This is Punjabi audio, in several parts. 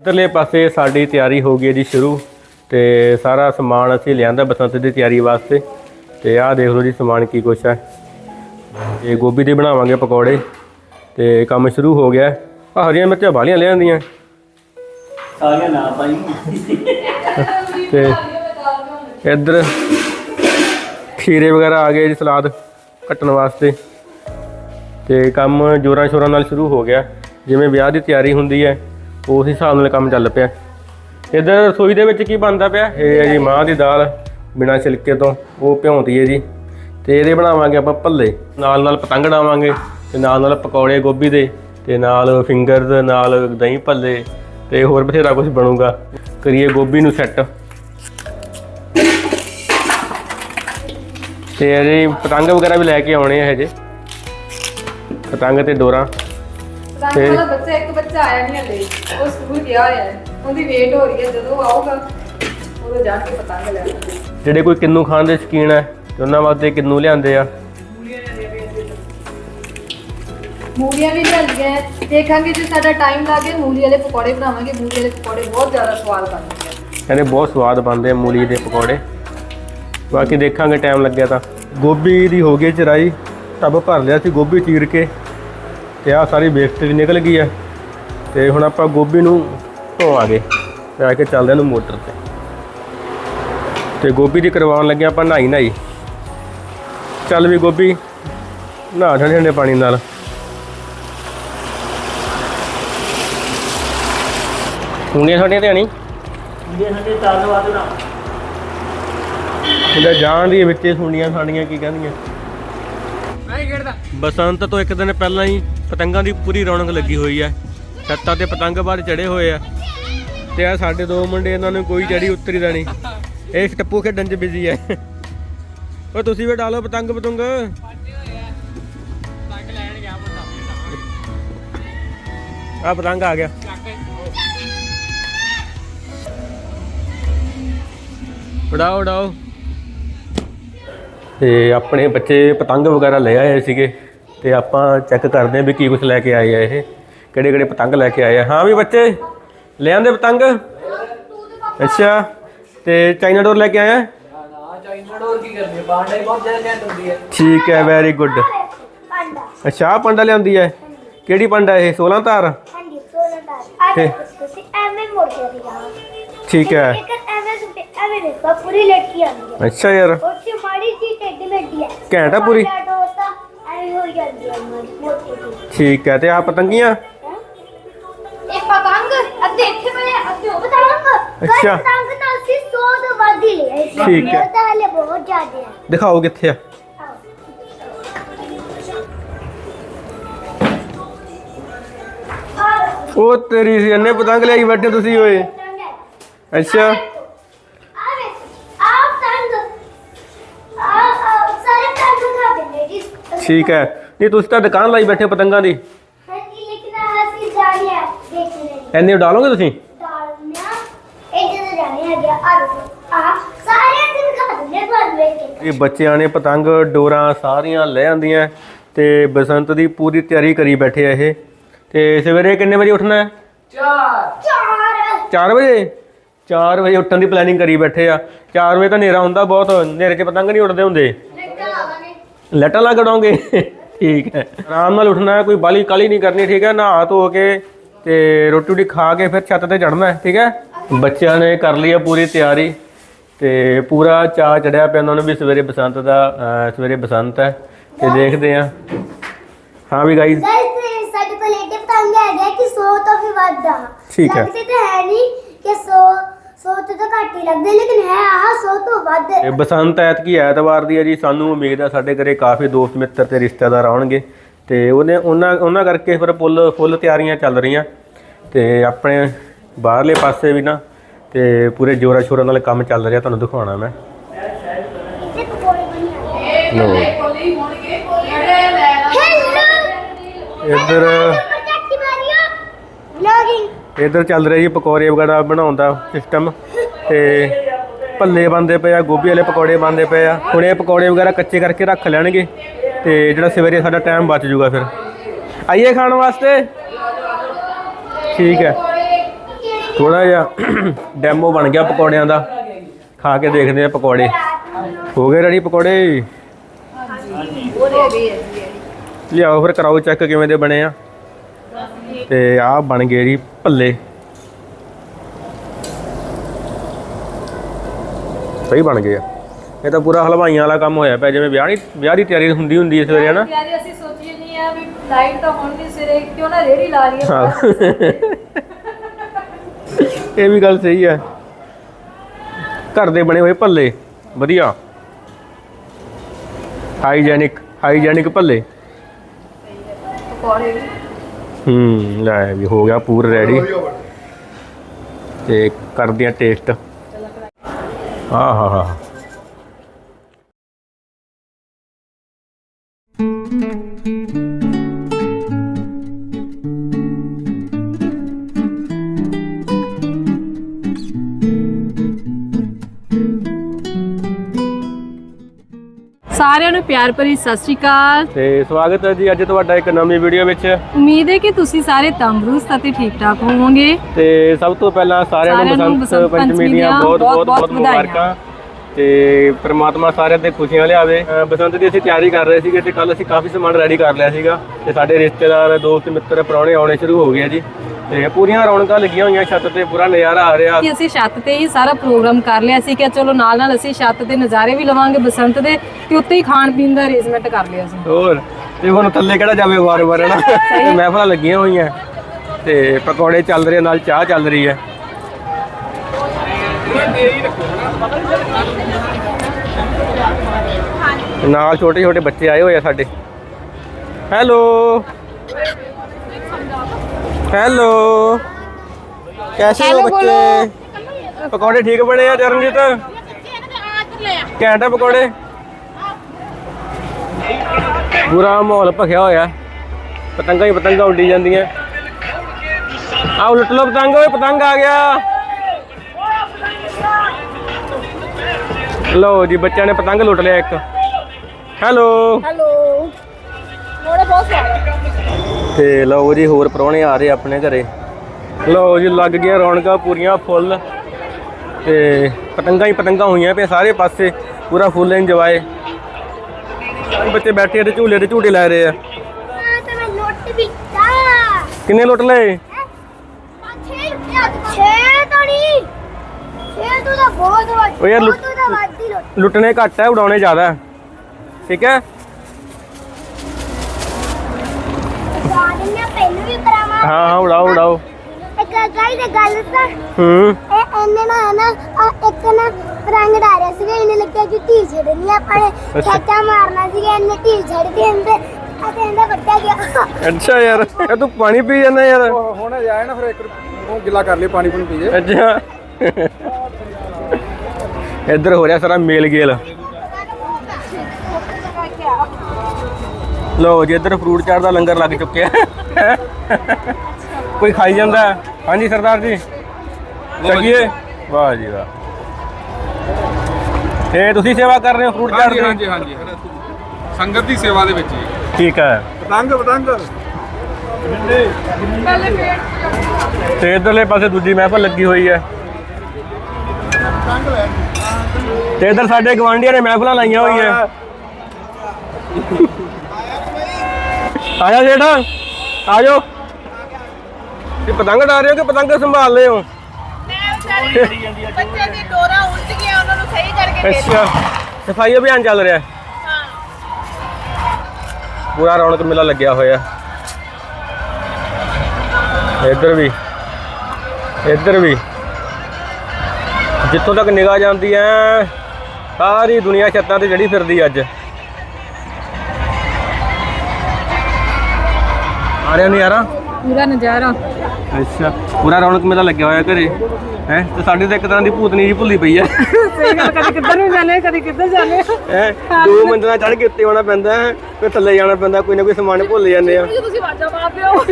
ਇਧਰਲੇ ਪਾਸੇ ਸਾਡੀ ਤਿਆਰੀ ਹੋ ਗਈ ਹੈ ਜੀ ਸ਼ੁਰੂ ਤੇ ਸਾਰਾ ਸਮਾਨ ਅਸੀਂ ਲਿਆਂਦਾ ਬਸੰਤ ਦੀ ਤਿਆਰੀ ਵਾਸਤੇ ਤੇ ਆਹ ਦੇਖ ਲਓ ਜੀ ਸਮਾਨ ਕੀ ਕੁਛ ਹੈ। ਇਹ ਗੋਭੀ ਦੇ ਬਣਾਵਾਂਗੇ ਪਕੌੜੇ ਤੇ ਕੰਮ ਸ਼ੁਰੂ ਹੋ ਗਿਆ। ਆ ਹਰੀਆਂ ਮਿਰਚਾਂ ਬਾਲੀਆਂ ਲੈ ਆਂਦੀਆਂ। ਸਾਰੀਆਂ ਨਾ ਪਾਈ। ਤੇ ਇੱਧਰ ਖੀਰੇ ਵਗੈਰਾ ਆ ਗਏ ਜੀ ਸਲਾਦ ਕੱਟਣ ਵਾਸਤੇ। ਤੇ ਕੰਮ ਜੋਰਾਂ ਸ਼ੋਰਾਂ ਨਾਲ ਸ਼ੁਰੂ ਹੋ ਗਿਆ। ਜਿਵੇਂ ਵਿਆਹ ਦੀ ਤਿਆਰੀ ਹੁੰਦੀ ਹੈ। ਉਸ ਹਿਸਾਬ ਨਾਲ ਕੰਮ ਚੱਲ ਪਿਆ। ਇੱਧਰ ਰਸੋਈ ਦੇ ਵਿੱਚ ਕੀ ਬਣਦਾ ਪਿਆ? ਇਹ ਹੈ ਜੀ ਮਾਂਹ ਦੀ ਦਾਲ ਬਿਨਾਂ ਛਿਲਕੇ ਤੋਂ। ਉਹ ਭਿਉਂਤੀ ਹੈ ਜੀ। ਤੇ ਇਹਦੇ ਬਣਾਵਾਂਗੇ ਆਪਾਂ ਭੱਲੇ। ਨਾਲ ਨਾਲ ਪਤੰਗ ਡਾਵਾਂਗੇ ਤੇ ਨਾਲ ਨਾਲ ਪਕੌੜੇ ਗੋਭੀ ਦੇ ਤੇ ਨਾਲ ਫਿੰਗਰਸ ਨਾਲ ਦਹੀਂ ਭੱਲੇ ਤੇ ਹੋਰ ਬਥੇਰਾ ਕੁਝ ਬਣੂਗਾ। ਕਰੀਏ ਗੋਭੀ ਨੂੰ ਸੈੱਟ। ਤੇ ਅਜੇ ਪਤੰਗ ਵਗੈਰਾ ਵੀ ਲੈ ਕੇ ਆਉਣੇ ਆ ਹਜੇ। ਪਤੰਗ ਤੇ ਡੋਰਾ। ਵਾਲਾ ਬੱਚਾ ਇੱਕ ਬੱਚਾ ਆਇਆ ਨਹੀਂ ਹਲੇ। ਉਹ ਸਕੂਲ ਗਿਆ ਹੋਇਆ ਹੈ। ਉਹਦੀ ਵੇਟ ਹੋ ਰਹੀ ਹੈ। ਜਦੋਂ ਆਊਗਾ ਉਦੋਂ ਜਾ ਕੇ ਪਤੰਗ ਲੈ ਆਵਾਂਗੇ ਜਿਹੜੇ ਕੋਈ ਕਿੰਨੂ ਖਾਣ ਦੇ ਸ਼ਕੀਨ ਹੈ ਤੇ ਉਹਨਾਂ ਵਾਸਤੇ ਕਿੰਨੂ ਲਿਆਂਦੇ ਆ? ਮੂਲੀਆਂ ਵੀ ਲਿਆਂਦੀਆਂ ਹੈ। ਦੇਖਾਂਗੇ ਜੇ ਸਾਡਾ ਟਾਈਮ ਲੱਗੇ ਮੂਲੀ ਵਾਲੇ ਪਕੌੜੇ ਬਣਾਵਾਂਗੇ। ਮੂਲੀ ਵਾਲੇ ਪਕੌੜੇ ਬਹੁਤ ਜ਼ਿਆਦਾ ਸਵਾਦ ਬਣਦੇ ਆ। ਕਹਿੰਦੇ ਬਹੁਤ ਸਵਾਦ ਬਣਦੇ ਆ ਮੂਲੀ ਦੇ ਪਕੌੜੇ। ਬਾਕੀ ਦੇਖਾਂਗੇ ਟਾਈਮ ਲੱਗਿਆ ਤਾਂ। ਗੋਭੀ ਦੀ ਹੋ ਗਈ ਚਰਾਈ। ਟੱਬ ਭਰ ਲਿਆ ਸੀ ਗੋਭੀ ਚੀਰ ਕੇ। ਤੇ ਆ ਸਾਰੀ ਵੇਸਟ ਵੀ ਨਿਕਲ ਗਈ ਆ ਤੇ ਹੁਣ ਆਪਾਂ ਗੋਭੀ ਨੂੰ ਧੋਵਾਂਗੇ ਤੇ ਆ ਕੇ ਚੱਲਦੇ ਨੂੰ ਮੋਟਰ ਤੇ। ਤੇ ਗੋਭੀ ਦੀ ਕਰਵਾਉਣ ਲੱਗੇ ਆਪਾਂ ਨਹਾਈ ਨਹਾਈ। ਚੱਲ ਵੀ ਗੋਭੀ ਨਹਾ ਠੰਡੇ ਠੰਡੇ ਪਾਣੀ ਨਾਲ। ਹੁੰਦੀਆਂ ਤੁਹਾਡੀਆਂ ਤੇ ਨਹੀਂ ਇਹ ਸਾਡੇ ਚਾਰ ਵਾਦ ਨਾ। ਇਹਦਾ ਜਾਣ ਦੀ ਵਿੱਚੇ ਸੁਣੀਆਂ ਸਾਡੀਆਂ ਕੀ ਕਹਿੰਦੀਆਂ। ਬਸੰਤ ਤੋਂ ਇੱਕ ਦਿਨ ਪਹਿਲਾਂ ਹੀ ਪਤੰਗਾਂ ਦੀ ਪੂਰੀ ਰੌਣਕ ਲੱਗੀ ਹੋਈ ਹੈ। ਛੱਤਾਂ ਤੇ ਪਤੰਗ ਬਾਹਰ ਚੜੇ ਹੋਏ ਆ। ਤੇ ਆ ਸਾਡੇ ਦੋ ਮੁੰਡੇ, ਇਹਨਾਂ ਨੂੰ ਕੋਈ ਚੜੀ ਉਤਰੀ ਦਾ ਨਹੀਂ। ਇਹ ਟੱਪੂ ਖੇਡਣ 'ਚ ਬਿਜ਼ੀ ਹੈ ਓ ਤੁਸੀਂ ਵੀ ਡਾਲੋ ਪਤੰਗ ਪਤੰਗ। ਆ ਪਤੰਗ ਆ ਗਿਆ। ਉਡਾਓ ਉਡਾਓ। ਤੇ ਆਪਣੇ ਬੱਚੇ ਪਤੰਗ ਵਗੈਰਾ ਲੈ ਆਏ ਸੀਗੇ। ਤੇ ਆਪਾਂ ਚੈੱਕ ਕਰਦੇ ਹਾਂ ਵੀ ਕੀ ਕੁਝ ਲੈ ਕੇ ਆਏ ਆ ਇਹ। ਕਿਹੜੇ ਕਿਹੜੇ ਪਤੰਗ ਲੈ ਕੇ ਆਏ ਆ। ਹਾਂ ਵੀ ਬੱਚੇ ਲੈ ਆਂਦੇ ਪਤੰਗ? ਅੱਛਾ ਤੇ ਚਾਈਨਾ ਡੋਰ ਲੈ ਕੇ ਆਇਆ? ਚਾਈਨਾ ਡੋਰ ਕੀ ਕਰਨੀ ਹੈ ਬਾਂਡਾ ਹੀ ਬਹੁਤ ਜ਼ਿਆਦਾ ਘੈਂਟ ਹੁੰਦੀ ਹੈ ਠੀਕ ਹੈ ਵੈਰੀ ਗੁੱਡ ਅੱਛਾ ਆਹ ਪੰਡਾ ਲਿਆਂਦੀ ਹੈ। ਕਿਹੜੀ ਪੰਡਾ ਇਹ? 16 ਤਾਰ ਹਾਂਜੀ ਸੋਨਾ ਦਾ ਤੇ- ਆ ਤੁਸੀਂ ਐਵੇਂ ਮੋੜ ਕੇ ਦਿਖਾਓ ਠੀਕ ਹੈ। ਇੱਕ ਐਵੇਂ ਸੁੱਟੇ ਐਵੇਂ ਦੇਖੋ ਪੂਰੀ ਲਟਕੀ ਆਉਂਦੀ ਹੈ ਅੱਛਾ ਯਾਰ। ਉਹ ਚ ਮਾੜੀ ਜੀ ਟੱਡੀ ਲੱਗੀ ਹੈ ਘੈਂਟ ਆ ਪੂਰੀ? ਐਵੇਂ ਹੋ ਜਾਂਦੀ ਹੈ ਠੀਕ ਹੈ ਤੇ ਆ ਪਤੰਗੀਆਂ? ਇਹ ਪਤੰਗ ਅੱਧੇ ਇੱਥੇ ਪਏ ਅੱਧੇ ਉਹ ਪਤੰਗ ਅੱਛਾ। ਪਤੰਗ ਨਾਲ ਸੀ 100 ਤੋਂ ਵੱਧ ਹੀ ਲਿਆ ਸੀ। ਠੀਕ ਹੈ। ਮੇਰੇ ਤਾਂ ਹਲੇ ਬਹੁਤ ਜ਼ਿਆਦਾ ਹੈ। ਦਿਖਾਓ ਕਿੱਥੇ ਆ। ਉਹ ਤੇਰੀ ਸੀ ਇੰਨੇ ਪਤੰਗ ਲਿਆਈ ਬੈਠੇ ਤੁਸੀਂ ਓਏ। ਅੱਛਾ। ਆਵੇ ਆ ਪਤੰਗ। ਆ ਆ ਸਾਰੇ ਪਤੰਗ ਖਾ ਦਿੰਦੇ ਜੀ। ਠੀਕ ਹੈ। ਨਹੀਂ ਤੁਸੀਂ ਤਾਂ ਦੁਕਾਨ ਲਾਈ ਬੈਠੇ ਪਤੰਗਾਂ ਦੀ ਹਾਂਜੀ ਲੇਕਿਨ ਅਸੀਂ ਜਾਣੇ ਆ ਦੇਖਣੇ ਐਨੇ ਉਡਾਲੋਗੇ ਤੁਸੀਂ? ਇਹ ਜਦੋਂ ਜਾਣੇ ਆ ਗਿਆ ਆ ਦੇਖੋ। ਆ ਸਾਰੇ ਦਿਨ ਖਾ ਦਿੰਦੇ ਤੁਹਾਨੂੰ ਵੇਖ ਕੇ। ਇਹ ਬੱਚਿਆਂ ਨੇ ਪਤੰਗ ਡੋਰਾਂ ਸਾਰੀਆਂ ਲੈ ਆਂਦੀਆਂ ਤੇ ਬਸੰਤ ਦੀ ਪੂਰੀ ਤਿਆਰੀ ਕਰੀ ਬੈਠੇ ਆ ਇਹ। ਤੇ ਸਵੇਰੇ ਕਿੰਨੇ ਵਜੇ ਉੱਠਣਾ ਹੈ? ਚਾਰ। ਚਾਰ। 4 ਵਜੇ? 4 ਵਜੇ ਉੱਠਣ ਦੀ ਪਲੈਨਿੰਗ ਕਰੀ ਬੈਠੇ ਆ। 4 ਵਜੇ ਤਾਂ ਹਨੇਰਾ ਹੁੰਦਾ ਬਹੁਤ ਹਨੇਰੇ 'ਚ ਪਤੰਗ ਨਹੀਂ ਉੱਡਦੇ ਹੁੰਦੇ। ਲੈਟਾਂ ਲਾ ਕਢਾਉਂਗੇ ਠੀਕ ਹੈ। ਆਰਾਮ ਨਾਲ ਉੱਠਣਾ ਹੈ ਕੋਈ ਬਾਲੀ ਕਾਲੀ ਨਹੀਂ ਕਰਨੀ ਠੀਕ ਹੈ। ਨਹਾ ਧੋ ਕੇ ਤੇ ਰੋਟੀ ਰੋਟੀ ਖਾ ਕੇ ਫਿਰ ਛੱਤ ਤੇ ਚੜਨਾ ਠੀਕ ਹੈ? ਬੱਚਿਆਂ ਨੇ ਕਰ ਲਈ ਆ ਪੂਰੀ ਤਿਆਰੀ ਤੇ ਪੂਰਾ ਚਾਅ ਚੜਿਆ ਪਿਆ ਉਹਨਾਂ ਨੂੰ ਵੀ ਸਵੇਰੇ ਬਸੰਤ ਦਾ ਅਹ ਸਵੇਰੇ ਬਸੰਤ ਹੈ ਤੇ ਦੇਖਦੇ ਆ ਹਾਂ ਵੀ ਗਾਈਜ਼ ਗਾਇਸ ਸਾਡੇ ਕੋਲ ਇਹ ਪਤੰਗ ਹੈਗਾ ਕਿ 100 ਤੋਂ ਵੀ ਵੱਧ ਆ। ਠੀਕ ਹੈ। ਲੱਗਦੇ ਤਾਂ ਹੈ ਨਹੀਂ ਕਿ 100 100 ਤੋਂ ਤਾਂ ਘੱਟ ਹੀ ਲੱਗਦੇ ਲੇਕਿਨ ਹੈ ਆਹ 100 ਤੋਂ ਵੱਧ। ਇਹ ਬਸੰਤ ਐਤਕੀ ਐਤਵਾਰ ਦੀ ਹੈ ਜੀ ਸਾਨੂੰ ਉਮੀਦ ਹੈ ਸਾਡੇ ਘਰੇ ਕਾਫੀ ਦੋਸਤ ਮਿੱਤਰ ਤੇ ਰਿਸ਼ਤੇਦਾਰ ਆਉਣਗੇ। ਤੇ ਉਹਨੇ ਉਹਨਾਂ ਉਹਨਾਂ ਕਰਕੇ ਫਿਰ ਫੁੱਲ ਫੁੱਲ ਤਿਆਰੀਆਂ ਚੱਲ ਰਹੀਆਂ। ਤੇ ਆਪਣੇ ਬਾਹਰਲੇ ਪਾਸੇ ਵੀ ਨਾ, ਤੇ ਪੂਰੇ ਜੋਰਾ ਸ਼ੋਰਾਂ ਨਾਲ ਕੰਮ ਚੱਲ ਰਿਹਾ, ਤੁਹਾਨੂੰ ਦਿਖਾਉਣਾ ਮੈਂ। ਇੱਥੇ ਲੋ ਇੱਧਰ ਇੱਧਰ ਚੱਲ ਰਿਹਾ ਜੀ ਪਕੌੜੇ ਵਗੈਰਾ ਬਣਾਉਣ ਦਾ ਸਿਸਟਮ ਤੇ ਭੱਲੇ ਬੰਦੇ ਪਏ ਆ, ਗੋਭੀ ਵਾਲੇ ਪਕੌੜੇ ਬੰਦੇ ਪਏ ਆ। ਹੁਣੇ ਪਕੌੜੇ ਵਗੈਰਾ ਕੱਚੇ ਕਰਕੇ ਰੱਖ ਲੈਣਗੇ। ਤੇ ਜਿਹੜਾ ਸਵੇਰੇ ਸਾਡਾ ਟਾਈਮ ਬਚ ਜਾਊਗਾ ਫਿਰ। ਆਈਏ ਖਾਣ ਵਾਸਤੇ? ਠੀਕ ਹੈ। ਥੋੜਾ ਜਿਹਾ ਡੈਮੋ ਬਣ ਗਿਆ ਪਕੌੜਿਆਂ ਦਾ। ਖਾ ਕੇ ਦੇਖਦੇ ਆ ਪਕੌੜੇ। ਹੋ ਗਏ ਰੈਡੀ ਪਕੌੜੇ? ਵੀ ਹੈ ਲਿਆਓ ਫਿਰ, ਕਰਾਓ ਚੈੱਕ ਕਿਵੇਂ ਦੇ ਬਣੇ ਆ। ਤੇ ਆਹ ਬਣ ਗਏ ਜੀ ਭੱਲੇ। ਸਹੀ ਬਣ ਗਏ ਆ। ਇਹ ਤਾਂ ਪੂਰਾ ਹਲਵਾਈਆਂ ਵਾਲਾ ਕੰਮ ਹੋਇਆ ਪਿਆ ਜਿਵੇਂ ਵਿਆਹ ਨਹੀਂ ਵਿਆਹ ਦੀ ਤਿਆਰੀ ਹੁੰਦੀ ਹੁੰਦੀ ਹੈ ਸਵੇਰੇ ਹਨਾ? ਯਾਰ ਅਸੀਂ ਸੋਚੀਏ ਨਹੀਂ ਆ ਵੀ ਲਾਈਟ ਤਾਂ ਹੁਣ ਨਹੀਂ ਸਿਰੇ ਕਿਉਂ ਨਾ ਰੇੜੀ ਲਾ ਲਈਏ ਹਾਂ। ਇਹ ਵੀ ਗੱਲ ਸਹੀ ਹੈ। ਘਰ ਦੇ ਬਣੇ ਹੋਏ ਭੱਲੇ ਵਧੀਆ। ਹਾਈਜੈਨਿਕ ਹਾਈਜੈਨਿਕ ਭੱਲੇ। ਪਕੌੜੇ ਵੀ। ਹੂੰ ਲੈ ਵੀ ਹੋ ਗਿਆ ਪੂਰ ਰੈਡੀ ਤੇ ਕਰਦੇ ਆ ਟੇਸਟ ਆਹ ਹਾ ਹਾ। ਪਿਆਰ ਭਰੀ ਸਤਿ ਸ਼੍ਰੀ ਅਕਾਲ। ਤੇ ਸਵਾਗਤ ਹੈ ਜੀ ਅੱਜ ਤੁਹਾਡਾ ਇੱਕ ਨਵੀਂ ਵੀਡੀਓ ਵਿੱਚ। ਉਮੀਦ ਹੈ ਕਿ ਤੁਸੀਂ ਸਾਰੇ ਤੰਦਰੁਸਤ ਅਤੇ ਠੀਕ ਠਾਕ ਹੋਵੋਗੇ। ਤੇ ਸਭ ਤੋਂ ਪਹਿਲਾਂ ਸਾਰਿਆਂ ਨੂੰ ਬਸੰਤ ਪੰਚਮੀ ਦੀਆਂ ਬਹੁਤ ਬਹੁਤ ਬਹੁਤ। ਮੁਬਾਰਕਾਂ। ਤੇ ਪ੍ਰਮਾਤਮਾ ਸਾਰਿਆਂ ਤੇ ਖੁਸ਼ੀਆਂ ਲਿਆਵੇ। ਬਸੰਤ ਦੀ ਅਸੀਂ ਤਿਆਰੀ ਕਰ ਰਹੇ ਸੀਗੇ ਤੇ ਕੱਲ ਅਸੀਂ ਕਾਫੀ ਸਮਾਨ ਰੈਡੀ ਕਰ ਲਿਆ ਸੀਗਾ। ਤੇ ਸਾਡੇ ਰਿਸ਼ਤੇਦਾਰ ਦੋਸਤ ਮਿੱਤਰ ਪ੍ਰਾਹੁਣੇ ਆਉਣੇ ਸ਼ੁਰੂ ਹੋ ਗਏ ਜੀ। ਤੇ ਪੂਰੀਆਂ ਰੌਣਕਾਂ ਲੱਗੀਆਂ ਹੋਈਆਂ ਛੱਤ ਤੇ ਪੂਰਾ ਨਜ਼ਾਰਾ ਆ ਰਿਹਾ। ਕਿ ਅਸੀਂ ਛੱਤ ਤੇ ਹੀ ਸਾਰਾ ਪ੍ਰੋਗਰਾਮ ਕਰ ਲਿਆ ਸੀ ਕਿ ਚਲੋ ਨਾਲ ਨਾਲ ਅਸੀਂ ਛੱਤ ਦੇ ਨਜ਼ਾਰੇ ਵੀ ਲਵਾਂਗੇ ਬਸੰਤ ਦੇ ਤੇ ਉੱਤੇ ਹੀ ਖਾਣ ਪੀਣ ਦਾ ਅਰੇਂਜਮੈਂਟ ਕਰ ਲਿਆ ਸੀ। ਹੋਰ ਤੇ ਹੁਣ ਥੱਲੇ ਕਿਹੜਾ ਜਾਵੇ ਵਾਰ-ਵਾਰ ਨਾ ਤੇ ਮਹਿਫਲਾਂ ਲੱਗੀਆਂ ਹੋਈਆਂ। ਤੇ ਪਕੌੜੇ ਚੱਲ ਰਹੇ ਨਾਲ ਚਾਹ ਚੱਲ ਰਹੀ ਹੈ। ਨਾਲ ਛੋਟੇ ਛੋਟੇ ਬੱਚੇ ਆਏ ਹੋਏ ਆ ਸਾਡੇ। ਹੈਲੋ। ਹੈਲੋ। ਕੈਸੇ ਹੋ ਬੱਚੇ? ਪਕੌੜੇ ਠੀਕ ਬਣੇ ਆ ਚਰਨਜੀਤ? ਘੈਂਟ ਆ ਪਕੌੜੇ। ਪੂਰਾ ਮਾਹੌਲ ਭਖਿਆ ਹੋਇਆ। ਪਤੰਗਾਂ ਹੀ ਪਤੰਗਾਂ ਉੱਡੀ ਜਾਂਦੀਆਂ। ਆਹ ਲੁੱਟ ਲੋ ਪਤੰਗ ਓਏ ਪਤੰਗ ਆ ਗਿਆ। ਲਓ ਜੀ ਬੱਚਿਆਂ ਨੇ ਪਤੰਗ ਲੁੱਟ ਲਿਆ ਇੱਕ। ਹੈਲੋ। ਹੈਲੋ। ਮੋੜਾ ਬਹੁਤ ਸਵਾਦ। ਤੇ ਲਓ ਜੀ ਹੋਰ ਪ੍ਰਾਹੁਣੇ ਆ ਰਹੇ ਆਪਣੇ ਘਰੇ। ਲਓ ਜੀ ਲੱਗ ਗਈਆਂ ਰੌਣਕਾਂ ਪੂਰੀਆਂ ਫੁੱਲ। ਤੇ ਪਤੰਗਾਂ ਹੀ ਪਤੰਗਾਂ ਹੋਈਆਂ ਪਈਆਂ ਸਾਰੇ ਪਾਸੇ, ਪੂਰਾ ਫੁੱਲ ਇੰਜੋਏ ਬੱਚੇ ਬੈਠੇ ਤੇ ਝੂਲੇ ਤੇ ਝੂਟੇ ਲੈ ਰਹੇ ਆ। ਕਿੰਨੇ ਲੁੱਟ ਲਏ? ਛੇ ਤਾਂ ਨਹੀਂ ਛੇ ਤੋਂ ਤਾਂ ਬਹੁਤ ਵੱਧ ਉਹ ਯਾਰ ਲੁੱਟ- ਲੁੱਟਣੇ ਘੱਟ ਹੈ ਉਡਾਉਣੇ ਜ਼ਿਆਦਾ। ਠੀਕ ਹੈ? ਹਾਂ ਹਾਂ ਉਡਾਓ ਉਡਾਓ। ਇੱਕ ਗਾਈ ਦੇ ਗੱਲ ਤਾਂ ਹੂੰ। ਇਹ ਇਹਨੇ ਨਾ ਨਾ ਆਹ ਇੱਕ ਨਾ ਰੰਗ ਡਾਰਿਆ ਸੀਗਾ ਇਹਨੇ ਲੱਗਿਆ ਕਿ ਢੀਲ ਛੱਡਣੀ ਆਪਾਂ ਨੇ ਅੱਛਾ। ਛੱਟਾ ਮਾਰਨਾ ਸੀਗਾ ਇਹਨੇ ਅਤੇ ਇਹਦਾ ਵੱਡਾ ਗਿਆ ਅੱਛਾ ਯਾਰ ਇਹ ਤੂੰ ਪਾਣੀ ਪੀ ਜਾਂਦਾ ਯਾਰ। ਹੁਣ ਜਾਏ ਨਾ ਫਿਰ ਇੱਕ ਉਹ ਗਿੱਲਾ ਕਰ ਲਈ ਪਾਣੀ ਪੂਣੀ ਪੀਏ ਅੱਛਾ। ਇੱਧਰ ਹੋ ਰਿਹਾ ਸਾਰਾ ਮੇਲ ਗੇਲ। ਲੋ ਜੀ ਇੱਧਰ ਫਰੂਟ ਚਾਟ ਦਾ ਲੰਗਰ ਲੱਗ ਚੁੱਕਿਆ। ਕੋਈ ਖਾਈ ਜਾਂਦਾ? ਹੈ? ਹਾਂਜੀ ਸਰਦਾਰ ਜੀ। ਚੱਲੀਏ। ਵਾਹ ਜੀ ਵਾਹ। ਇਹ ਤੁਸੀਂ ਸੇਵਾ ਕਰ ਰਹੇ ਹੋ ਫਰੂਟ ਚਾਟ ਹਾਂਜੀ ਦੀ ਹਾਂਜੀ ਹਾਂਜੀ। ਸੰਗਤ ਦੀ ਸੇਵਾ ਦੇ ਵਿੱਚ ਜੀ। ਠੀਕ ਹੈ। ਪਤੰਗ ਪਤੰਗ। ਤੇ ਇਧਰਲੇ ਪਾਸੇ ਦੂਜੀ ਮਹਿਫਲ ਲੱਗੀ ਹੋਈ ਹੈ। ਤੇ ਇਧਰ ਸਾਡੇ ਗਵਾਂਢੀਆਂ ਨੇ ਮਹਿਫਲਾਂ ਲਾਈਆਂ ਹੋਈਆਂ। ਆਇਆ ਜੇਠਾ? ਆ ਜਾਓ ਇਹ ਪਤੰਗ ਉਡਾ ਰਹੇ ਹੋ ਕਿ ਪਤੰਗ ਸੰਭਾਲ ਰਹੇ ਹੋ? ਬੱਚੇ ਦੀ ਡੋਰਾ ਉਲਝ ਗਿਆ ਉਹਨਾਂ ਨੂੰ ਸਹੀ ਕਰਕੇ ਦੇ ਅੱਛਾ। ਸਫ਼ਾਈ ਅਭਿਆਨ ਚੱਲ ਰਿਹਾ ਹੈ? ਪੂਰਾ ਰੌਣਕ ਮੇਲਾ ਲੱਗਿਆ ਹੋਇਆ। ਇੱਧਰ ਵੀ ਇੱਧਰ ਵੀ। ਜਿੱਥੋਂ ਤੱਕ ਨਿਗਾਹ ਜਾਂਦੀ ਹੈ ਸਾਰੀ ਦੁਨੀਆ ਛੱਤਾਂ ਤੇ ਜੜੀ ਫਿਰਦੀ ਅੱਜ। ਆ ਰਿਹਾ ਨਜ਼ਾਰਾ? ਪੂਰਾ ਨਜ਼ਾਰਾ। ਅੱਛਾ ਪੂਰਾ ਰੌਣਕ ਮੇਲਾ ਲੱਗਿਆ ਹੋਇਆ ਘਰੇ ਹੈ? ਤੇ ਸਾਡੇ ਤਾਂ ਇੱਕ ਤਰ੍ਹਾਂ ਦੀ ਭੂਤਨੀ ਜੀ ਭੁੱਲੀ ਪਈ ਹੈ ਸਹੀ ਗੱਲ ਕਦੀ ਕਿੱਧਰ ਨੂੰ ਜਾਂਦੇ ਕਦੀ ਕਿੱਧਰ ਜਾਂਦੇ ਹੈ? ਦੋ ਮੰਜ਼ਲਾਂ ਚੜ੍ਹ ਕੇ ਉੱਤੇ ਆਉਣਾ ਪੈਂਦਾ ਹੈ ਫਿਰ ਥੱਲੇ ਜਾਣਾ ਪੈਂਦਾ ਕੋਈ ਨਾ ਕੋਈ ਸਮਾਨ ਭੁੱਲ ਜਾਂਦੇ ਆ। ਤੁਸੀਂ ਆਵਾਜ਼ਾਂ ਮਾਰਦੇ ਹੋ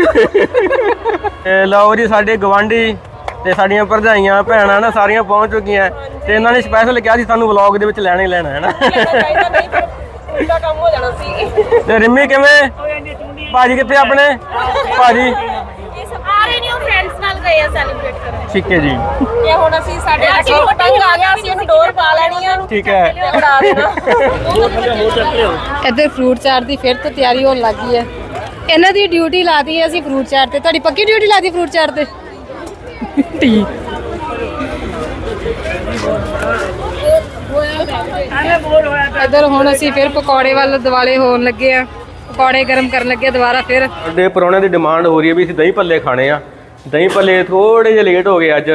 ਤੇ ਲਓ ਜੀ ਸਾਡੇ ਗਵਾਂਢੀ ਤੇ ਸਾਡੀਆਂ ਭਰਜਾਈਆਂ ਭੈਣਾਂ ਨਾ ਸਾਰੀਆਂ ਪਹੁੰਚ ਚੁੱਕੀਆਂ ਤੇ ਇਹਨਾਂ ਨੇ ਸਪੈਸ਼ਲ ਕਿਹਾ ਸੀ ਸਾਨੂੰ ਵਲੌਗ ਦੇ ਵਿੱਚ ਲੈਣਾ ਹੀ ਲੈਣਾ ਹੈ ਨਾ? ਉਲਟਾ ਕੰਮ ਹੋ ਜਾਣਾ ਸੀ। ਤੇ ਰਿੰਮੀ ਕਿਵੇਂ? ਭਾਜੀ ਕਿੱਥੇ ਆਪਣੇ? ਭਾਜੀ। ਇਹ ਸਭ ਆ ਰਹੇ ਨੇ ਉਹ ਫਰੈਂਡਸ ਨਾਲ ਗਏ ਆ ਸੈਲੀਬ੍ਰੇਟ ਕਰਨ। ਠੀਕ ਹੈ ਜੀ। ਇਹ ਹੁਣ ਅਸੀਂ ਸਾਡੇ ਅੱਠ ਪਤੰਗ ਆ ਗਿਆ ਅਸੀਂ ਉਹਨੂੰ ਡੋਰ ਪਾ ਲੈਣੀ ਆ। ਠੀਕ ਹੈ। ਉਡਾ ਦੇਣਾ। ਇੱਧਰ ਫਰੂਟ ਚਾਟ ਦੀ ਫਿਰ ਤੋਂ ਤਿਆਰੀ ਹੋਣ ਲੱਗੀ ਹੈ। ਇਹਨਾਂ ਦੀ ਡਿਊਟੀ ਲਾਦੀ ਹੈ ਅਸੀਂ ਫਰੂਟ ਚਾਟ ਤੇ। ਤੁਹਾਡੀ ਪੱਕੀ ਡਿਊਟੀ ਲਾਦੀ ਫਰੂਟ ਚਾਟ ਤੇ? ਠੀਕ। ਇੱਧਰ ਹੁਣ ਅਸੀਂ ਫਿਰ ਪਕੌੜੇ ਵੱਲ ਦਿਵਾਲੇ ਹੋਣ ਲੱਗੇ ਆ। ਪਕੌੜੇ ਗਰਮ ਕਰਨ ਲੱਗੇ ਆ ਦੁਬਾਰਾ ਫਿਰ ਸਾਡੇ ਪਰੌਣਿਆਂ ਦੀ ਡਿਮਾਂਡ ਹੋ ਰਹੀ ਹੈ ਵੀ ਅਸੀਂ ਦਹੀਂ ਭੱਲੇ ਖਾਣੇ ਆ। ਦਹੀਂ ਭੱਲੇ ਥੋੜੇ ਜਿਹਾ ਲੇਟ ਹੋ ਗਏ ਅੱਜ।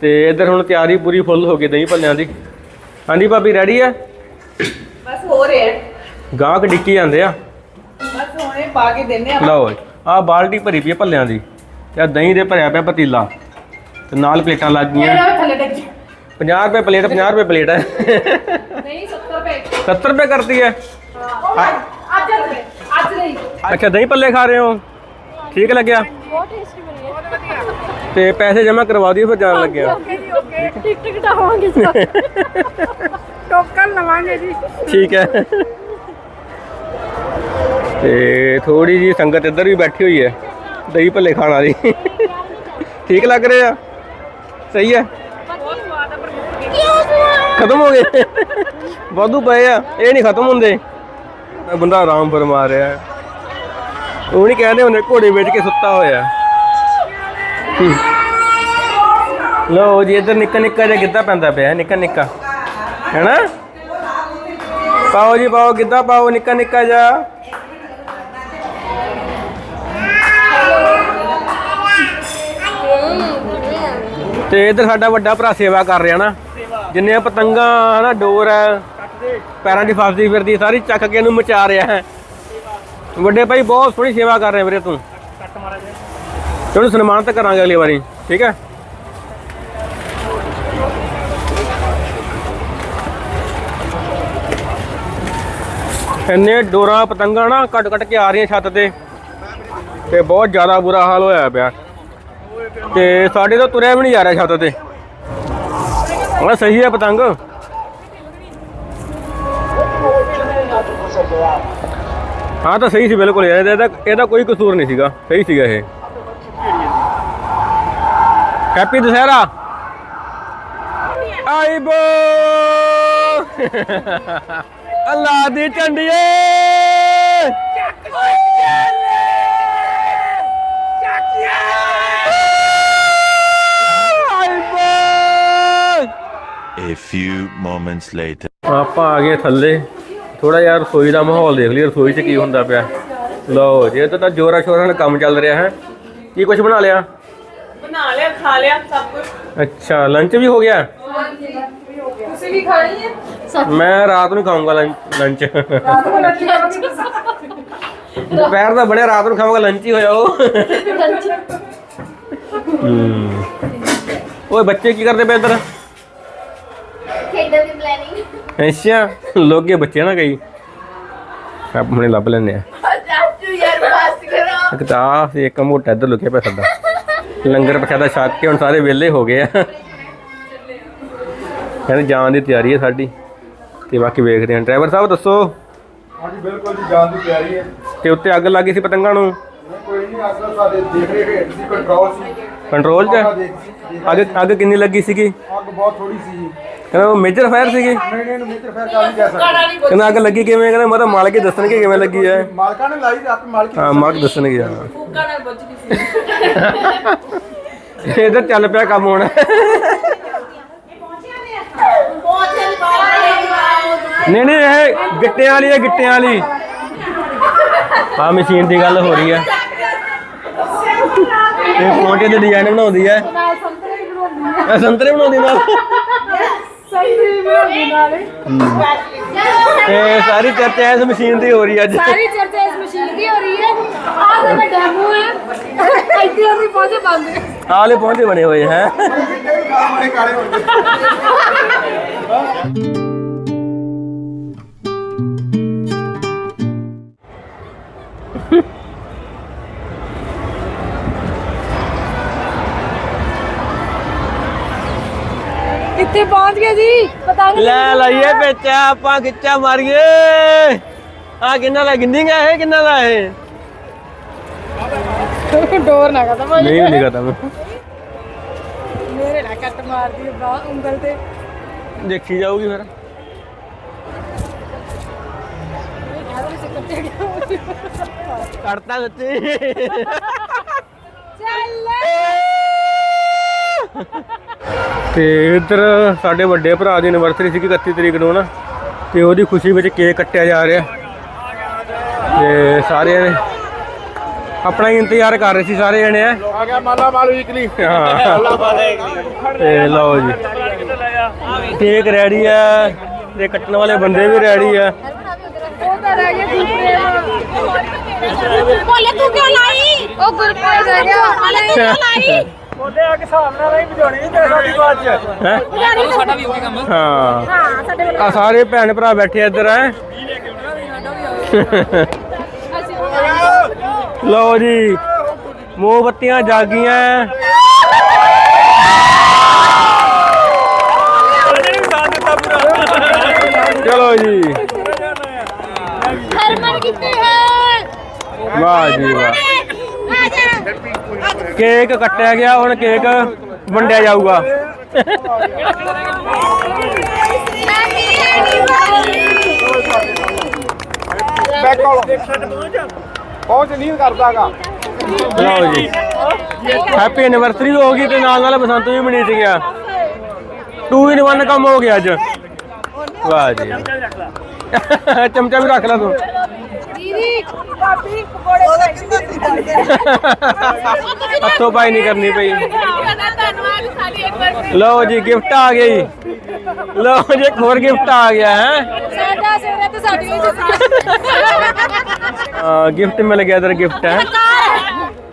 ਤੇ ਇੱਧਰ ਹੁਣ ਤਿਆਰੀ ਪੂਰੀ ਫੁੱਲ ਹੋ ਗਈ ਦਹੀਂ ਭੱਲਿਆਂ ਦੀ। ਹਾਂਜੀ ਭਾਬੀ ਰੈਡੀ ਆ? ਬਸ ਹੋ ਰਿਹਾ। ਗਾਹਕ ਡਿੱਕੀ ਜਾਂਦੇ ਆ। ਬਸ ਹੁਣੇ ਪਾ ਕੇ ਦਿੰਨੇ ਆ। ਲਓ ਆ ਬਾਲਟੀ ਭਰੀ ਪਈ ਭੱਲਿਆਂ ਦੀ। ਤੇ ਦਹੀਂ ਦੇ ਭਰਿਆ ਪਿਆ ਪਤੀਲਾ। ਤੇ ਨਾਲ ਪਲੇਟਾਂ ਲੱਗ ਗਈਆਂ ਥੱਲੇ ਡਿੱਗ ਜਾ। 50 ਰੁਪਏ ਪਲੇਟ 50 ਰੁਪਏ ਪਲੇਟ ਹੈ। ਨਹੀਂ 70 ਰੁਪਏ। 70 ਰੁਪਏ ਕਰਦੀ ਹੈ। ਅੱਜ ਅੱਜ ਨਹੀਂ ਅੱਜ ਨਹੀਂ ਅੱਛਾ ਦਹੀਂ ਭੱਲੇ ਖਾ ਰਹੇ ਹੋ? ਠੀਕ ਲੱਗਿਆ? ਤੇ ਪੈਸੇ ਜਮ੍ਹਾਂ ਕਰਵਾ ਦਿਓ ਫਿਰ ਜਾਣ ਲੱਗਿਆ। ਟਿਕ ਟਾਵਾਂਗੇ ਟੋਕਨ ਲਵਾਂਗੇ ਜੀ। ਠੀਕ ਹੈ। ਤੇ ਥੋੜੀ ਜੀ ਸੰਗਤ ਇੱਧਰ ਵੀ ਬੈਠੀ ਹੋਈ ਹੈ ਦਹੀਂ ਭੱਲੇ ਖਾਣ ਵਾਲੀ। ਠੀਕ ਲੱਗ ਰਿਹਾ ਆ? ਸਹੀ ਹੈ? ਖਤਮ ਹੋ ਗਏ। ਵਾਧੂ ਪਏ ਆ ਇਹ ਨਹੀਂ ਖਤਮ ਹੁੰਦੇ। ਬੰਦਾ ਆਰਾਮ ਫਰਮਾ ਰਿਹਾ ਹੈ। ਉਹ ਨਹੀਂ ਕਹਿੰਦੇ ਹੁੰਦੇ ਘੋੜੇ ਵੇਚ ਕੇ ਸੁੱਤਾ ਹੋਇਆ। ਲਓ ਜੀ ਇੱਧਰ ਨਿੱਕਾ ਨਿੱਕਾ ਜਿਹਾ ਗਿੱਧਾ ਪੈਂਦਾ ਪਿਆ ਨਿੱਕਾ ਨਿੱਕਾ। ਹੈਨਾ? ਪਾਓ ਜੀ ਪਾਓ ਗਿੱਧਾ ਪਾਓ ਨਿੱਕਾ ਨਿੱਕਾ ਜਿਹਾ। ਤੇ ਇਧਰ ਸਾਡਾ ਵੱਡਾ ਭਰਾ ਸੇਵਾ ਕਰ ਰਿਹਾ ਨਾ। ਜਿੰਨੇ ਪਤੰਗਾਂ, ਹਨਾ, ਡੋਰ ਹੈ, ਪੈਰਾਂ ਦੀ ਫਸਦੀ ਫਿਰਦੀ, ਸਾਰੀ ਚੱਕ ਕੇ ਇਹਨੂੰ ਮਚਾ ਰਿਹਾ ਹੈ। ਵੱਡੇ ਭਾਈ, ਬਹੁਤ ਸੋਹਣੀ ਸੇਵਾ ਕਰ ਰਿਹਾ ਵੀਰੇ ਤੂੰ। ਤੈਨੂੰ ਸਨਮਾਨਿਤ ਕਰਾਂਗੇ ਅਗਲੀ ਵਾਰੀ, ਠੀਕ ਹੈ? ਇੰਨੇ ਡੋਰਾਂ, ਪਤੰਗਾਂ ਨਾ ਕੱਟ ਕੱਟ ਕੇ ਆ ਰਹੀਆਂ ਛੱਤ ਤੇ। ਤੇ ਬਹੁਤ ਜ਼ਿਆਦਾ ਬੁਰਾ ਹਾਲ ਹੋਇਆ ਪਿਆ। ਤੇ ਸਾਡੇ ਤੋਂ ਤੁਰਿਆ ਵੀ ਨਹੀਂ ਜਾ ਰਿਹਾ ਛੱਤ ਤੇ। ਉਹ ਸਹੀ ਹੈ ਪਤੰਗ। ਹਾਂ ਤਾਂ ਸਹੀ ਸੀ, ਬਿਲਕੁਲ ਯਾਰ। ਇਹਦਾ ਇਹਦਾ ਕੋਈ ਕਸੂਰ ਨਹੀਂ ਸੀਗਾ। ਸਹੀ ਸੀਗਾ ਇਹ। ਹੈਪੀ ਦੁਸਹਿਰਾ। ਆਈਬੋ ਅੱਲਾ ਦੀ ਝੰਡੀਏ। A few moments later. ਆਪਾਂ ਆ ਗਏ ਥੱਲੇ। ਥੋੜਾ ਯਾਰ ਰਸੋਈ ਦਾ ਮਾਹੌਲ ਦੇਖ ਲਈ ਰਸੋਈ 'ਚ ਕੀ ਹੁੰਦਾ ਪਿਆ। ਲਓ ਜੀ ਤਾਂ ਜੋਰਾ ਸ਼ੋਰਾ ਨਾਲ ਕੰਮ ਚੱਲ ਰਿਹਾ ਹੈ। ਕੀ ਕੁਝ ਬਣਾ ਲਿਆ? ਬਣਾ ਲਿਆ ਖਾ ਲਿਆ ਸਭ ਕੁਝ ਅੱਛਾ ਲੰਚ ਵੀ ਹੋ ਗਿਆ? ਤੁਸੀਂ ਵੀ ਖਾਣੀ ਹੈ? ਮੈਂ ਰਾਤ ਨੂੰ ਖਾਊਂਗਾ ਲੰਚ ਦੁਪਹਿਰ ਦਾ ਬਣਿਆ ਰਾਤ ਨੂੰ ਖਾਵਾਂਗਾ ਲੰਚ ਹੀ ਹੋਇਆ ਉਹ। ਓਏ ਬੱਚੇ ਕੀ ਕਰਦੇ ਪਏ ਇੱਧਰ? ਅੱਛਾ ਲੋਕੇ ਬੱਚੇ ਨਾ ਕਈ। ਆਪਣੇ ਲੱਭ ਲੈਣੇ ਆ। ਚਾਚੂ ਯਾਰ ਬਸ ਕਰੋ ਇੱਕ ਤਾਂ ਇੱਕ ਮੋਟਾ ਇੱਧਰ ਲੁਕਿਆ ਪਿਆ ਸਾਡਾ। ਲੰਗਰ ਪ੍ਰਸ਼ਾਦਾ ਛਕ ਕੇ ਹੁਣ ਸਾਰੇ ਵਿਹਲੇ ਹੋ ਗਏ ਆ। ਕਹਿੰਦੇ ਜਾਣ ਦੀ ਤਿਆਰੀ ਹੈ ਸਾਡੀ ਤੇ ਬਾਕੀ ਵੇਖਦੇ ਹਾਂ ਡਰਾਈਵਰ ਸਾਹਿਬ ਦੱਸੋ? ਹਾਂਜੀ ਬਿਲਕੁਲ ਜੀ ਜਾਣ ਦੀ ਤਿਆਰੀ ਹੈ ਤੇ ਉੱਤੇ ਅੱਗ ਲੱਗੀ ਸੀ ਪਤੰਗਾਂ ਨੂੰ? ਕੋਈ ਨਹੀਂ ਅਸਲ ਸਾਡੇ ਦੇਖ ਰਹੇ ਸੀ ਕੰਟਰੋਲ ਸੀ। ਕੰਟਰੋਲ ਦੇਖ- ਅੱਗ ਅੱਗ ਕਿੰਨੀ ਲੱਗੀ ਸੀਗੀ? ਅੱਗ ਬਹੁਤ ਥੋੜੀ ਸੀ ਜੀ। ਕਹਿੰਦਾ ਉਹ ਮੇਜਰ ਫਾਇਰ ਸੀਗੀ। ਨਹੀਂ ਨਹੀਂ ਮੀਟਰ ਫੇਰ ਕਰ ਨਹੀਂ ਜਾ ਸਕਦਾ? ਕਹਿੰਦਾ ਅੱਗ ਲੱਗੀ ਕਿਵੇਂ? ਕਹਿੰਦਾ ਮੈਂ ਤਾਂ ਮਾਲਕ ਹੀ ਦੱਸਣਗੇ ਕਿਵੇਂ ਲੱਗੀ ਹੈ। ਮਾਲਕਾਂ ਨੇ ਲਾਈ ਤੇ ਆਪੇ ਮਾਲਕ ਹਾਂ ਮਾਲਕ ਦੱਸਣਗੇ। ਹਾਂ। ਫੂਕਾ ਨਾਲ ਗਈ ਸੀ। ਚੱਲ ਪਿਆ ਕੰਮ ਹੁਣ। ਨਹੀਂ ਨਹੀਂ ਇਹ ਗਿੱਟਿਆਂ ਵਾਲੀ ਹੈ ਗਿੱਟਿਆਂ ਵਾਲੀ। ਆ ਮਸ਼ੀਨ ਦੀ ਗੱਲ ਹੋ ਰਹੀ ਹੈ। ਇਹ ਪੌਂਟੇ ਦੇ ਡਿਜ਼ਾਈਨ ਬਣਾਉਂਦੀ ਹੈ? ਇਹ ਸੰਤਰੇ ਬਣਾਉਂਦੀ ਨਾਲ। ਤੇ ਸਾਰੀ ਚਰਚਾ ਇਸ ਮਸ਼ੀਨ ਦੀ ਹੋ ਰਹੀ ਹੈ ਅੱਜ। ਸਾਰੀ ਚਰਚਾ ਇਸ ਮਸ਼ੀਨ ਦੀ ਹੋ ਰਹੀ ਹੈ। ਆਹ ਸਾਡਾ ਡੈਮੋ ਹੈ। ਇੱਥੇ ਅਸੀਂ ਪਹੁੰਚੇ ਬੰਦ ਵਾਲੇ ਪੌਂਟੇ ਬਣੇ ਹੋਏ ਹੈ। ਕਾਲੇ ਹੋ ਗਏ। ਇੱਥੇ ਪਹੁੰਚ ਗਏ ਜੀ। ਪਤੰਗ ਲੈ ਲਈਏ ਪੇਚਾ ਆਪਾਂ ਖਿੱਚਾ ਮਾਰੀਏ। ਆ ਕਿੰਨਾ ਦਾ ਗਿੰਨੀਗਾ ਇਹ? ਕਿੰਨਾ ਦਾ ਇਹ? ਡੋਰ ਨਾ ਖਤਮ ਹੋ ਨਹੀਂ ਨਹੀਂ ਖਤਮ। ਕੱਟ ਮਾਰਦੀ ਹੈ ਬਾਹ ਉਂਗਲ ਤੇ। ਦੇਖੀ ਜਾਊਗੀ ਫਿਰ। ਕੱਟਤਾ ਦਿੱਤੀ ਤੇ ਇੱਧਰ ਸਾਡੇ ਵੱਡੇ ਭਰਾ ਦੀ ਐਨਵਰਸਰੀ ਸੀ 31 ਤਰੀਕ ਨੂੰ ਨਾ ਤੇ ਉਹਦੀ ਖੁਸ਼ੀ ਵਿੱਚ ਕੇਕ ਕੱਟਿਆ ਜਾ ਰਿਹਾ। ਤੇ ਸਾਰੇ ਨੇ ਆਪਣਾ ਹੀ ਇੰਤਜ਼ਾਰ ਕਰ ਰਹੇ ਸੀ ਸਾਰੇ ਜਣੇ ਆ ਆ ਗਿਆ ਮਾਲਾ ਮਾਲ ਵੀਕਲੀ ਹਾਂ। ਤੇ ਲਓ ਜੀ। ਕੇਕ ਰੈਡੀ ਆ ਤੇ ਕੱਟਣ ਵਾਲੇ ਬੰਦੇ ਵੀ ਰੈਡੀ ਆ ਬੋਲੇ ਤੂੰ ਕਿਉਂ ਲਾਈ? ਉਹ ਗੁਰਪ੍ਰੀਤ ਰਹਿ ਗਿਆ। ਬੋਲੇ ਤੂੰ ਕਿਉਂ ਲਾਈ? ਹੈਂ? ਹਾਂ। ਆ ਸਾਰੇ ਭੈਣ ਭਰਾ ਬੈਠੇ ਇੱਧਰ ਆ ਲਓ ਜੀ ਮੋਮਬੱਤੀਆਂ ਜਾਗੀਆਂ ਚਲੋ ਜੀ। ਹਰਮਨ ਕਿੱਥੇ ਹੈ? ਵਾਹ ਜੀ ਵਾਹ। ਕੇਕ ਕੱਟਿਆ ਗਿਆ ਹੁਣ ਕੇਕ ਵੰਡਿਆ ਜਾਊਗਾ। ਬੈਕ ਕਾਲ ਪਹੁੰਚ ਨਹੀਂ ਕਰਦਾਗਾ ਲਓ ਜੀ। ਹੈਪੀ ਐਨੀਵਰਸਰੀ ਹੋ ਗਈ ਤੇ ਨਾਲ ਨਾਲ ਬਸੰਤ ਵੀ ਮਨੀ ਗਿਆ 2 ਇਨ 1 ਕੰਮ ਹੋ ਗਿਆ ਅੱਜ। ਵਾਹ ਜੀ। ਚਮਚਾ ਵੀ ਰੱਖ ਲੈ ਤੂੰ। ਭਾਬੀ ਪਕੌੜੇ ਬਣਾਈ ਸੀ ਹੱਥੋਂ ਪਾਈ ਨਹੀਂ ਕਰਨੀ ਪਈ ਧੰਨਵਾਦ ਸਾਡੀ ਇੱਕ ਵਾਰ ਲਓ ਜੀ ਗਿਫਟ ਆ ਗਈ ਲਓ ਜੀ ਇੱਕ ਹੋਰ ਗਿਫਟ ਆ ਗਿਆ ਹੈ ਸਾਡਾ ਸੇਰਾ ਤੇ ਸਾਡੀ ਹੋਈ ਗਿਫਟ ਮਿਲ ਗਿਆ ਇਧਰ ਗਿਫਟ ਹੈ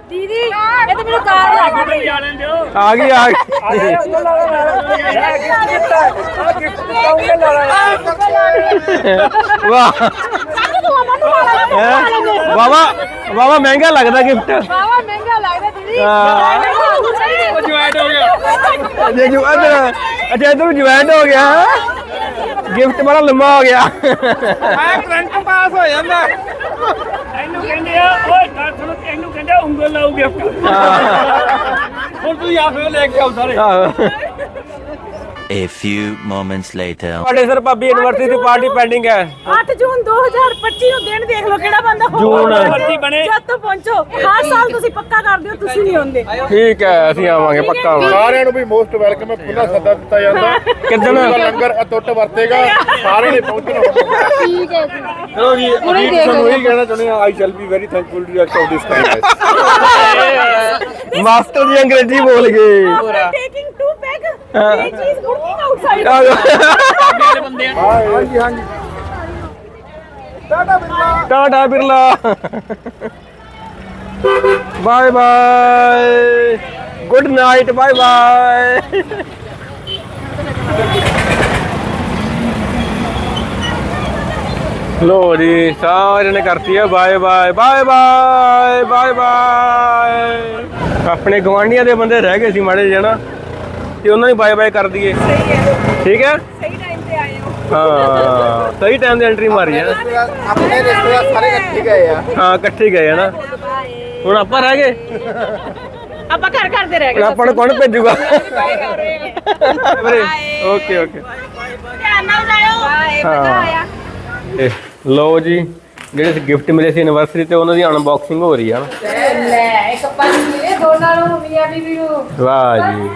ਦੀਦੀ ਇਹ ਤਾਂ ਮੈਨੂੰ ਕਾਰ ਲੱਗ ਗਈ ਆ ਗਈ ਆ ਗਈ ਵਾਹ ਹੈਂ? ਵਾਵਾ ਵਾਵਾ ਮਹਿੰਗਾ ਲੱਗਦਾ ਗਿਫਟ ਬਾਵਾ ਮਹਿੰਗਾ ਲੱਗਦਾ ਦੀਦੀ। ਹਾਂ। ਜੁਆਇੰਟ ਹੋ ਗਿਆ। ਅਜੇ ਜੂ ਅਜੇ ਅਜੇ ਇਧਰ ਜੁਆਇੰਟ ਹੋ ਗਿਆ। ਗਿਫਟ ਬੜਾ ਲੰਮਾ ਹੋ ਗਿਆ। ਮੈਂ ਕਰੰਟ ਪਾਸ ਹੋ ਜਾਂਦਾ। ਇਹਨੂੰ ਕਹਿੰਦੇ ਆ ਓਏ ਗੱਲ ਸੁਣੋ ਇਹਨੂੰ ਕਹਿੰਦੇ ਆ ਉਂਗਲ ਲਾਉ ਗਿਫਟ ਹੁਣ ਤੂੰ ਆ ਫਿਰ ਲੈ ਕੇ ਆਉ ਸਾਰੇ। ਆਹੋ। A few moments later. ਤੁਹਾਡੇ ਸਰ ਭਾਬੀ ਯੂਨੀਵਰਸਿਟੀ ਦੀ ਪਾਰਟੀ ਪੈਂਡਿੰਗ ਹੈ। 8 ਜੂਨ 2025 ਨੂੰ ਦਿਨ ਦੇਖ ਲਓ ਕਿਹੜਾ ਬੰਦਾ ਜੂਨ। ਭਰਤੀ ਬਣੇ। ਜਦ ਤੋਂ ਪਹੁੰਚੋ। ਹਰ ਸਾਲ ਤੁਸੀਂ ਪੱਕਾ ਕਰਦੇ ਹੋ ਤੁਸੀਂ ਨਹੀਂ ਆਉਂਦੇ ਠੀਕ ਹੈ ਅਸੀਂ ਆਵਾਂਗੇ ਪੱਕਾ ਸਾਰਿਆਂ ਨੂੰ ਵੀ ਮੋਸਟ ਵੈਲਕਮ ਹੈ ਖੁੱਲਾ ਸੱਦਾ ਦਿੱਤਾ ਜਾਂਦਾ। ਕਿੱਦਣ? ਲੰਗਰ ਅਟੁੱਟ ਵਰਤੇਗਾ ਸਾਰਿਆਂ ਨੇ ਪਹੁੰਚਣਾ ਠੀਕ ਹੈ ਜੀ। ਚਲੋ ਜੀ ਅਸੀਂ ਤੁਹਾਨੂੰ ਇਹ ਕਹਿਣਾ ਚਾਹੁੰਦੇ ਹਾਂ I shall be very thankful to you of this time master ji ਅੰਗਰੇਜ਼ੀ ਬੋਲ ਗਏ। ਟੇਕਿੰਗ ਟੂ ਪੈਗ ਇਹ ਚੀਜ਼ ਵਰਕਿੰਗ ਆਊਟਸਾਈਡ ਹਾਂਜੀ ਹਾਂਜੀ Tata Birla. Tata Birla bye bye. Good night bye bye. ਲੋ ਜੀ, ਸਾਰਿਆਂ ਨੇ ਕਰਤੀ ਹੈ bye bye bye bye bye bye. ਆਪਣੇ ਗਵਾਂਢੀਆਂ ਦੇ ਬੰਦੇ ਰਹਿ ਗਏ ਸੀ ਮਾੜੇ ਜਿਹੇ ਤੇ ਉਹਨਾਂ ਨੂੰ ਬਾਏ ਬਾਏ ਕਰ ਦਈਏ। ਠੀਕ ਹੈ? ਸਹੀ ਟਾਈਮ ਤੇ ਆਏ ਹੋ। ਹਾਂ ਸਹੀ ਟਾਈਮ ਤੇ ਐਂਟਰੀ ਮਾਰੀ ਹੈ। ਨਾ ਆਪਣੇ ਰਿਸ਼ਤੇਦਾਰ ਸਾਰੇ ਇਕੱਠੇ ਗਏ ਆ। ਹਾਂ ਇਕੱਠੇ ਗਏ ਨਾ। ਹੁਣ ਆਪਾਂ ਰਹਿ ਗਏ? ਆਪਾਂ ਘਰ ਘਰ ਦੇ ਰਹਿ ਹੁਣ ਆਪਾਂ ਨੂੰ ਕੌਣ ਭੇਜੂਗਾ? ਓਕੇ ਓਕੇ ਧਿਆਨ ਨਾਲ ਜਾਇਓ। ਹਾਂ। ਤੇ ਲਓ ਜੀ ਜਿਹੜੇ ਗਿਫਟ ਮਿਲੇ ਸੀ ਐਨਵਰਸਰੀ ਤੇ ਉਹਨਾਂ ਦੀ ਅਨਬਾਕਸਿੰਗ ਹੋ ਰਹੀ ਆ ਨਾ। ਲੈ ਇੱਕ ਪੰਜ ਮਿਲੇ ਦੋਨਾਂ ਨੂੰ ਮੀਆਂ ਬੀਬੀ ਨੂੰ। ਵਾਹ ਜੀ।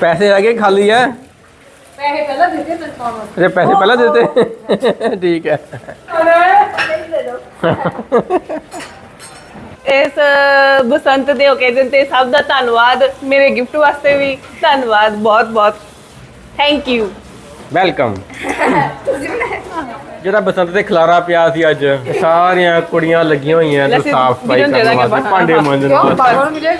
ਪੈਸੇ ਆ ਗਏ ਖਾਲੀ ਹੈ ਪੈਸੇ ਪਹਿਲਾਂ ਦਿੱਤੇ ਤਨਖਾਹ ਅਜੇ ਪੈਸੇ ਪਹਿਲਾਂ ਦੇ ਦਿੱਤੇ। ਠੀਕ ਹੈ ਇਸ ਬਸੰਤ ਦੇ ਓਕੇਜ਼ਨ ਤੇ ਸਭ ਦਾ ਧੰਨਵਾਦ ਮੇਰੇ ਗਿਫਟ ਵਾਸਤੇ ਵੀ ਧੰਨਵਾਦ ਬਹੁਤ ਬਹੁਤ। ਥੈਂਕ ਯੂ ਵੈਲਕਮ ਜਿਹੜਾ ਬਸੰਤ ਤੇ ਖਲਾਰਾ ਪਿਆ ਸੀ ਅੱਜ ਸਾਰੀਆਂ ਕੁੜੀਆਂ ਲੱਗੀਆਂ ਹੋਈਆਂ ਨੇ ਸਾਫ਼ ਸਫ਼ਾਈ ਦੇ ਕਰਨ ਵਾਸਤੇ। ਭਾਂਡੇ ਮਾਂਜਣ ਕਿਉਂ? ਵਾਸਤੇ।